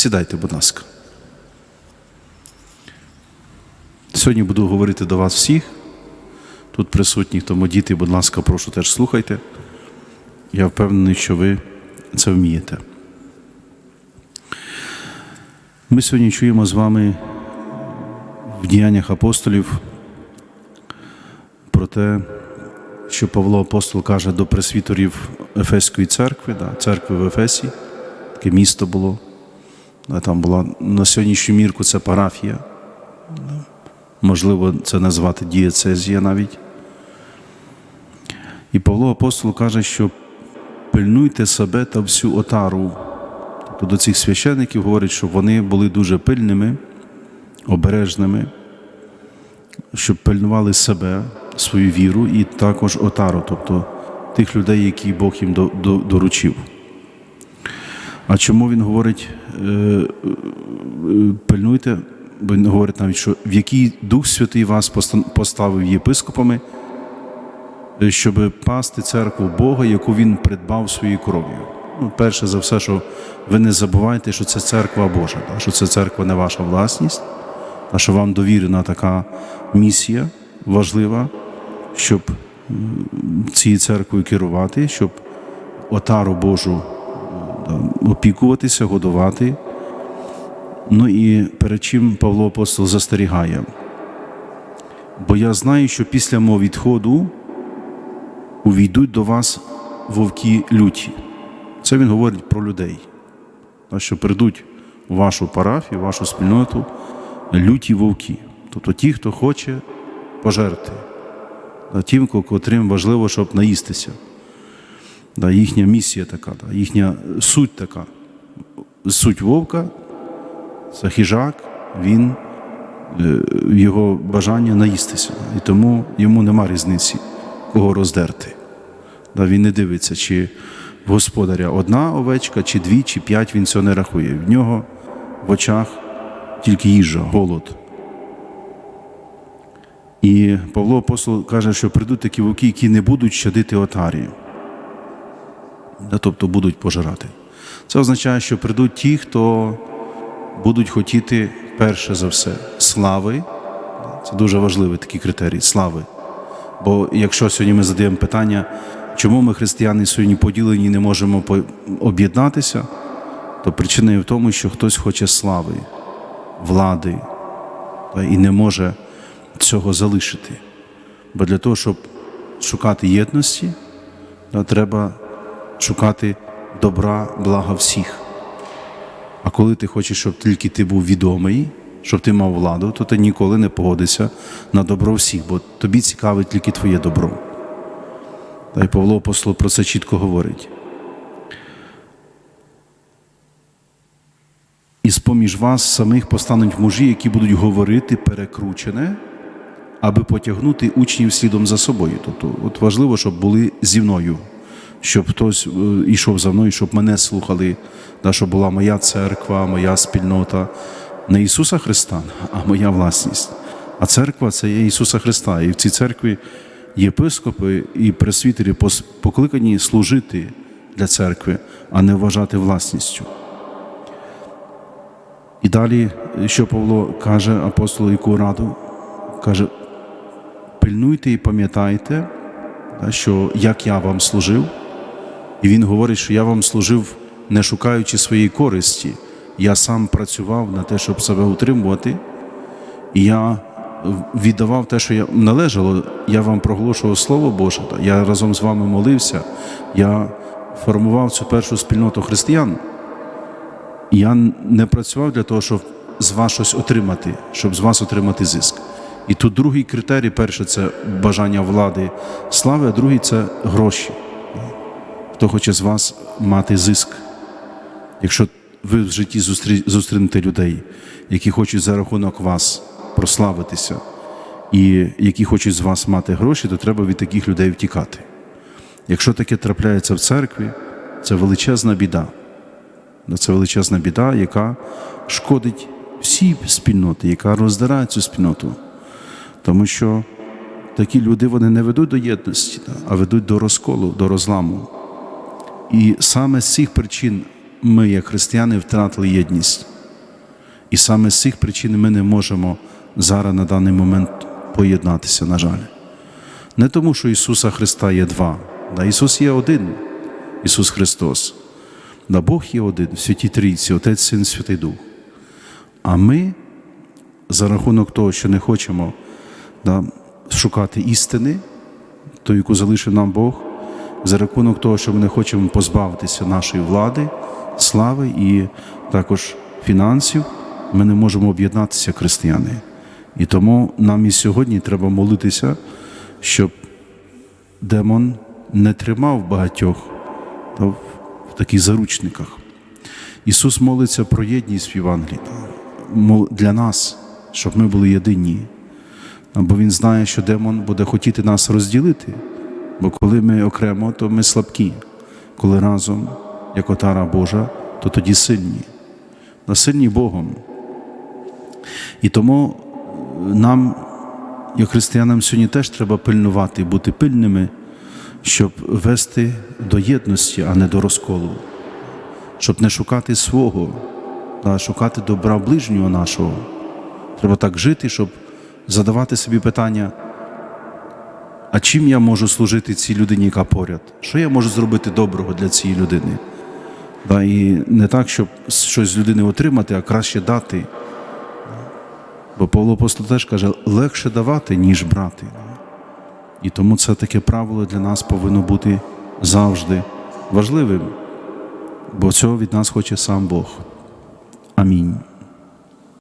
Сідайте, будь ласка. Сьогодні буду говорити до вас всіх. Тут присутніх, тому діти, будь ласка, прошу теж слухайте. Я впевнений, що ви це вмієте. Ми сьогодні чуємо з вами в діяннях апостолів про те, що Павло апостол каже до пресвіторів Ефеської церкви, да, церкви в Ефесі, таке місто було. Да, Там була на сьогоднішню мірку це парафія. Можливо, це назвати дієцезія навіть. І Павло апостол каже, що пильнуйте себе та всю отару. Тобто до цих священиків говорить, що вони були дуже пильними, обережними, щоб пильнували себе, свою віру і також отару, тобто тих людей, які Бог їм до- до- доручив. А чому він говорить, е, е, пильнуйте, бо він говорить навіть, що в який Дух Святий вас поставив єпископами, е, щоб пасти церкву Бога, яку він придбав своєю кров'ю. Ну, перше за все, що ви не забувайте, що це церква Божа, що це церква не ваша власність, а що вам довірена така місія важлива, щоб цією церквою керувати, щоб отару Божу опікуватися, годувати. Ну і перед чим Павло апостол застерігає. Бо я знаю, що після мого відходу увійдуть до вас вовки люті. Це він говорить про людей. Що прийдуть у вашу парафію, вашу спільноту люті вовки. Тобто ті, хто хоче пожерти. А тим, котрим важливо, щоб наїстися. Да, їхня місія така, да, їхня суть така. Суть вовка це хижак, він е, його бажання наїстися. І тому йому нема різниці, кого роздерти. Да, він не дивиться, чи в господаря одна овечка, чи дві, чи п'ять, він цього не рахує. В нього в очах тільки їжа, голод. І Павло апостол каже, що прийдуть такі вовки, які не будуть щадити отарі, да, тобто будуть пожирати. Це означає, що прийдуть ті, хто будуть хотіти перше за все слави. Це дуже важливий такий критерій слави. Бо якщо сьогодні ми задаємо питання, чому ми, християни, сьогодні поділені не можемо об'єднатися, то причина є в тому, що хтось хоче слави, влади і не може цього залишити. Бо для того, щоб шукати єдності, треба шукати добра, блага всіх. А коли ти хочеш, щоб тільки ти був відомий, щоб ти мав владу, то ти ніколи не погодишся на добро всіх, бо тобі цікавить тільки твоє добро. Та й Павло апостол про це чітко говорить. І з-поміж вас самих постануть мужі, які будуть говорити перекручене, аби потягнути учнів слідом за собою. Тобто, от важливо, щоб були зі мною, щоб хтось е, йшов за мною, щоб мене слухали, да, щоб була моя церква, моя спільнота, не Ісуса Христа, а моя власність. А церква це є Ісуса Христа. І в цій церкві єпископи і пресвітері покликані служити для церкви, а не вважати власністю. І далі, що Павло каже апостолу яку раду, каже: пильнуйте і пам'ятайте, що як я вам служив, і він говорить, що я вам служив, не шукаючи своєї користі. Я сам працював на те, щоб себе утримувати, і я віддавав те, що я належало, я вам проголошував Слово Боже, я разом з вами молився, я формував цю першу спільноту християн. Я не працював для того, щоб з вас щось отримати, щоб з вас отримати зиск. І тут другий критерій: перше це бажання влади, слави, а другий це гроші. Хто хоче з вас мати зиск. Якщо ви в житті зустрі- зустрінете людей, які хочуть за рахунок вас прославитися, і які хочуть з вас мати гроші, то треба від таких людей втікати. Якщо таке трапляється в церкві, це величезна біда. Ну, Це величезна біда, яка шкодить всій спільноті, яка роздирає цю спільноту. Тому що такі люди вони не ведуть до єдності, а ведуть до розколу, до розламу. І саме з цих причин ми, як християни, втратили єдність. І саме з цих причин ми не можемо зараз на даний момент поєднатися, на жаль. Не тому, що Ісуса Христа є два. Да, Ісус є один, Ісус Христос. Да, Бог є один, в святій Трійці, Отець, Син, Святий Дух. А ми за рахунок того, що не хочемо да, шукати істини, ту, яку залишив нам Бог, за рахунок того, що ми не хочемо позбавитися нашої влади, слави і також фінансів, ми не можемо об'єднатися християни. І тому нам і сьогодні треба молитися, щоб демон не тримав багатьох в таких заручниках. Ісус молиться про єдність в Євангелії для нас, щоб ми були єдині. Бо Він знає, що демон буде хотіти нас розділити, бо коли ми окремо, то ми слабкі. Коли разом, як отара Божа, то тоді сильні. На сильні Богом. І тому е, нам, як християнам, сьогодні теж треба пильнувати, бути пильними, щоб вести до єдності, а не до розколу, щоб не шукати свого, а шукати добра ближнього нашого. Треба так жити, щоб задавати собі питання, а чим я можу служити цій людині, яка поряд? Що я можу зробити доброго для цієї людини? Да, і не так, щоб щось з людини отримати, а краще дати. Бо Павло Апостол теж каже, легше давати, ніж брати. І тому це таке правило для нас повинно бути завжди важливим, бо цього від нас хоче сам Бог. Амінь.